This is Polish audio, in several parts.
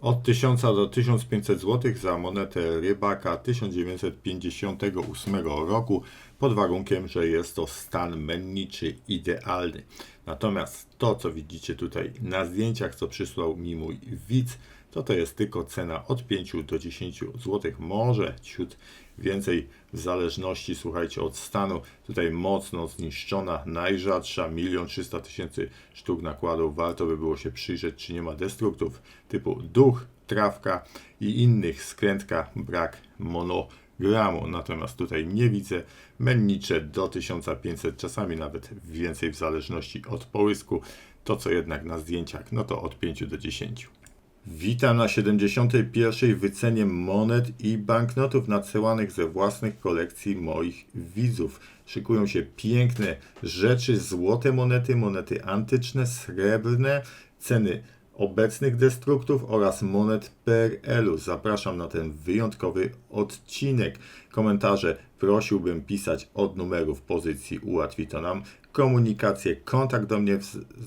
Od 1000 do 1500 zł za monetę rybaka 1958 roku, pod warunkiem, że jest to stan menniczy idealny. Natomiast to, co widzicie tutaj na zdjęciach, co przysłał mi mój widz, to to jest tylko cena od 5 do 10 zł, może ciut więcej w zależności, słuchajcie, od stanu. Tutaj mocno zniszczona, najrzadsza, 1 300 tysięcy sztuk nakładów. Warto by było się przyjrzeć, czy nie ma destruktów typu duch, trawka i innych, skrętka, brak monogramu. Natomiast tutaj nie widzę mennicze do 1500, czasami nawet więcej w zależności od połysku. To, co jednak na zdjęciach, no to od 5 do 10. Witam na 71. wycenie monet i banknotów nadsyłanych ze własnych kolekcji moich widzów. Szykują się piękne rzeczy, złote monety, monety antyczne, srebrne, ceny obecnych destruktów oraz monet PRL-u. Zapraszam na ten wyjątkowy odcinek. Komentarze prosiłbym pisać od numerów pozycji, ułatwi to nam komunikację. Kontakt do mnie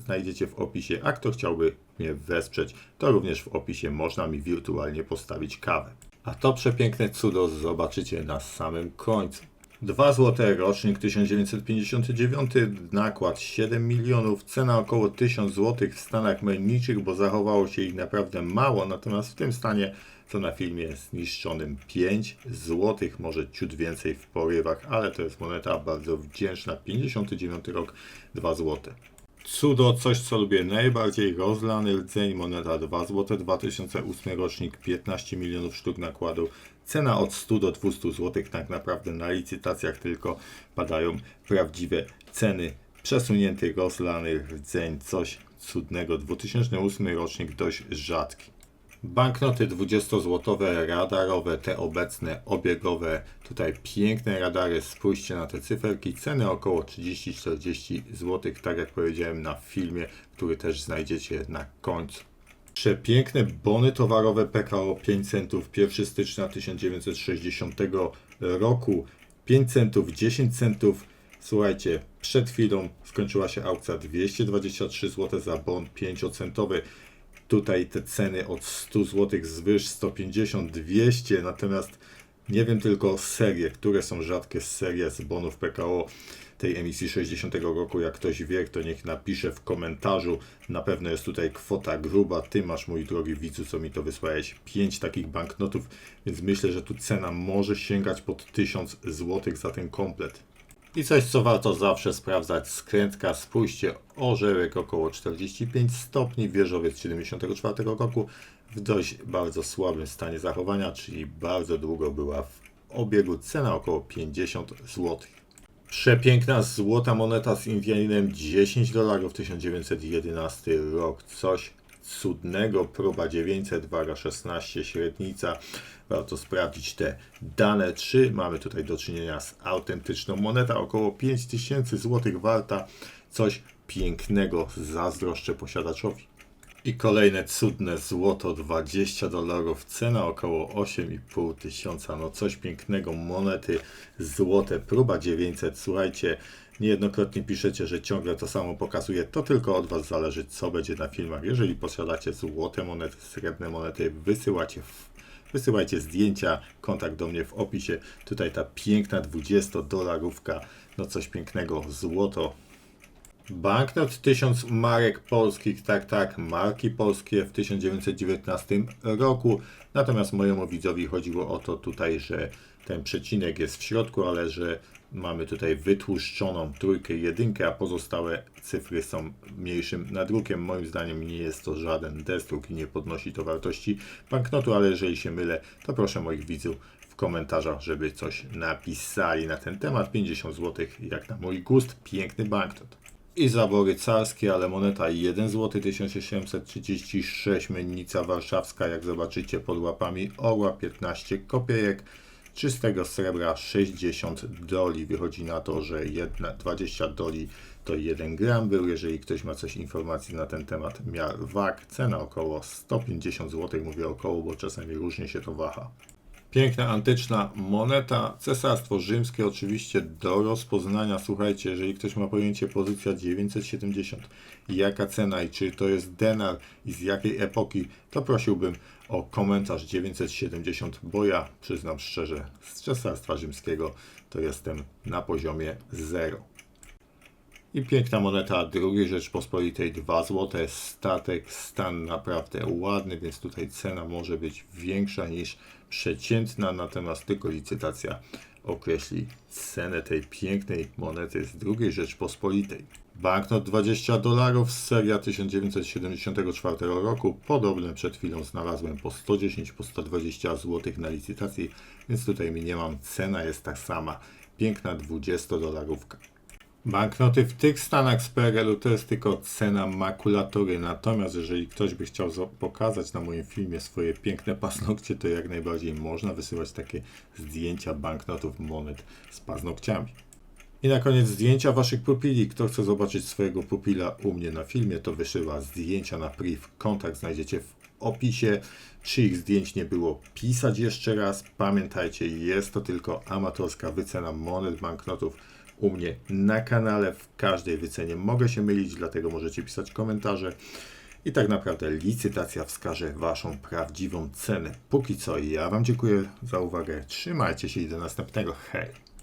znajdziecie w opisie, a kto chciałby wesprzeć, to również w opisie można mi wirtualnie postawić kawę. A to przepiękne cudo zobaczycie na samym końcu. 2 złote rocznik 1959, nakład 7 milionów, cena około 1000 zł w stanach menniczych, bo zachowało się ich naprawdę mało, natomiast w tym stanie to na filmie zniszczonym 5 zł, może ciut więcej w porywach, ale to jest moneta bardzo wdzięczna, 59 rok, 2 złote. Cudo, coś co lubię najbardziej, rozlany rdzeń, moneta 2 zł, 2008 rocznik, 15 milionów sztuk nakładu, cena od 100 do 200 zł, tak naprawdę na licytacjach tylko padają prawdziwe ceny. Przesunięty rozlany rdzeń, coś cudnego, 2008 rocznik, dość rzadki. Banknoty 20-złotowe, radarowe, te obecne, obiegowe. Tutaj piękne radary, spójrzcie na te cyferki. Ceny około 30-40 zł, tak jak powiedziałem na filmie, który też znajdziecie na końcu. Przepiękne bony towarowe PKO 5 centów 1 stycznia 1960 roku. 5 centów, 10 centów. Słuchajcie, przed chwilą skończyła się aukcja 223 zł za bon 5-centowy. Tutaj te ceny od 100 zł zwyż 150, 200, natomiast nie wiem tylko serie, które są rzadkie serie z bonów PKO tej emisji 60 roku. Jak ktoś wie, to niech napisze w komentarzu. Na pewno jest tutaj kwota gruba. Ty masz, mój drogi widzu, co mi to wysłałeś, 5 takich banknotów, więc myślę, że tu cena może sięgać pod 1000 zł za ten komplet. I coś, co warto zawsze sprawdzać, skrętka, spójrzcie, orzełek około 45 stopni, wieżowiec 74 roku w dość bardzo słabym stanie zachowania, czyli bardzo długo była w obiegu, cena około 50 zł. Przepiękna złota moneta z Indianinem 10 dolarów 1911 rok, coś cudnego, próba 900, waga 16, średnica. Warto sprawdzić te dane. 3 mamy tutaj do czynienia z autentyczną monetą, około 5000 zł warta. Coś pięknego, zazdroszczę posiadaczowi. I kolejne cudne złoto 20 dolarów, cena około 8,5 tysiąca. No coś pięknego, monety złote, próba 900. Słuchajcie, niejednokrotnie piszecie, że ciągle to samo pokazuje. To tylko od Was zależy, co będzie na filmach. Jeżeli posiadacie złote monety, srebrne monety, wysyłacie Wysyłajcie zdjęcia, kontakt do mnie w opisie. Tutaj ta piękna 20 dolarówka, no coś pięknego, złoto, Banknot 1000 marek polskich, tak, tak, marki polskie w 1919 roku. Natomiast mojemu widzowi chodziło o to tutaj, że ten przecinek jest w środku, ale że mamy tutaj wytłuszczoną trójkę, jedynkę, a pozostałe cyfry są mniejszym nadrukiem. Moim zdaniem nie jest to żaden destruk i nie podnosi to wartości banknotu, ale jeżeli się mylę, to proszę moich widzów w komentarzach, żeby coś napisali na ten temat. 50 zł jak na mój gust, piękny banknot i zabory carskie, ale moneta 1 zł 1736, mennica warszawska, jak zobaczycie pod łapami orła 15 kopiejek, czystego srebra 60 doli. Wychodzi na to, że jedna, 20 doli to 1 gram był. Jeżeli ktoś ma coś informacji na ten temat, miar wag, cena około 150 zł, mówię około, bo czasami różnie się to waha. Piękna antyczna moneta, cesarstwo rzymskie oczywiście do rozpoznania. Słuchajcie, jeżeli ktoś ma pojęcie pozycja 970, jaka cena i czy to jest denar i z jakiej epoki, to prosiłbym o komentarz 970, bo ja przyznam szczerze, z cesarstwa rzymskiego to jestem na poziomie 0. I piękna moneta II Rzeczpospolitej 2 zł. Statek, stan naprawdę ładny, więc tutaj cena może być większa niż przeciętna, natomiast tylko licytacja określi cenę tej pięknej monety z II Rzeczpospolitej. Banknot 20 dolarów, seria 1974 roku. Podobne przed chwilą znalazłem po 110, po 120 zł na licytacji, więc tutaj mi nie mam. Cena jest ta sama. Piękna 20 dolarówka. Banknoty w tych stanach z PRL-u to jest tylko cena makulatury, natomiast jeżeli ktoś by chciał pokazać na moim filmie swoje piękne paznokcie, to jak najbardziej można wysyłać takie zdjęcia banknotów monet z paznokciami. I na koniec zdjęcia waszych pupili. Kto chce zobaczyć swojego pupila u mnie na filmie, to wysyła zdjęcia na priv. Kontakt znajdziecie w opisie. Czy ich zdjęć nie było, pisać jeszcze raz. Pamiętajcie, jest to tylko amatorska wycena monet, banknotów u mnie na kanale. W każdej wycenie mogę się mylić, dlatego możecie pisać komentarze. I tak naprawdę licytacja wskaże Waszą prawdziwą cenę. Póki co ja Wam dziękuję za uwagę. Trzymajcie się i do następnego. Hej!